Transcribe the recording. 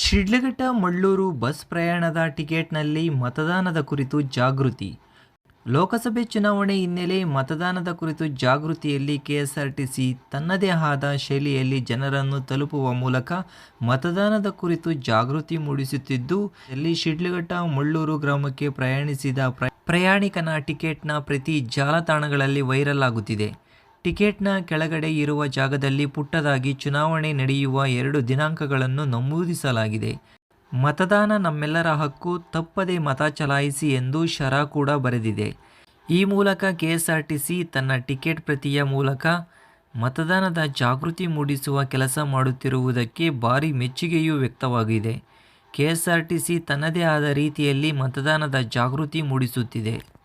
Sidlaghatta Mallur bus ಪ್ರಯಾಣದ ಟಿಕೆಟ್ನಲ್ಲಿ ಮತದಾನದ ಕುರಿತು ಜಾಗೃತಿ. ಲೋಕಸಭೆ ಚುನಾವಣೆ ಹಿನ್ನೆಲೆ ಮತದಾನದ ಕುರಿತು ಜಾಗೃತಿಯಲ್ಲಿ ಕೆಎಸ್ಆರ್ಟಿಸಿ ತನ್ನದೇ ಆದ ಶೈಲಿಯಲ್ಲಿ ಜನರನ್ನು ತಲುಪುವ ಮೂಲಕ ಮತದಾನದ ಕುರಿತು ಜಾಗೃತಿ ಮೂಡಿಸುತ್ತಿದ್ದು ಇಲ್ಲಿ ಶಿಡ್ಲಘಟ್ಟ ಮಳ್ಳೂರು ಗ್ರಾಮಕ್ಕೆ ಪ್ರಯಾಣಿಸಿದ ಪ್ರ- ಪ್ರಯಾಣಿಕನ ಟಿಕೆಟ್ನ ಪ್ರತಿ ಜಾಲತಾಣಗಳಲ್ಲಿ ವೈರಲ್ ಆಗುತ್ತಿದೆ. ಟಿಕೆಟ್ನ ಕೆಳಗಡೆ ಇರುವ ಜಾಗದಲ್ಲಿ ಪುಟ್ಟದಾಗಿ ಚುನಾವಣೆ ನಡೆಯುವ ಎರಡು ದಿನಾಂಕಗಳನ್ನು ನಮೂದಿಸಲಾಗಿದೆ. ಮತದಾನ ನಮ್ಮೆಲ್ಲರ ಹಕ್ಕು, ತಪ್ಪದೆ ಮತ ಚಲಾಯಿಸಿ ಎಂದು ಶರ ಕೂಡ ಬರೆದಿದೆ. ಈ ಮೂಲಕ ಕೆಎಸ್ಆರ್ಟಿಸಿ ತನ್ನ ಟಿಕೆಟ್ ಪ್ರತಿಯ ಮೂಲಕ ಮತದಾನದ ಜಾಗೃತಿ ಮೂಡಿಸುವ ಕೆಲಸ ಮಾಡುತ್ತಿರುವುದಕ್ಕೆ ಭಾರಿ ಮೆಚ್ಚುಗೆಯೂ ವ್ಯಕ್ತವಾಗಿದೆ. ಕೆಎಸ್ಆರ್ಟಿಸಿ ತನ್ನದೇ ಆದ ರೀತಿಯಲ್ಲಿ ಮತದಾನದ ಜಾಗೃತಿ ಮೂಡಿಸುತ್ತಿದೆ.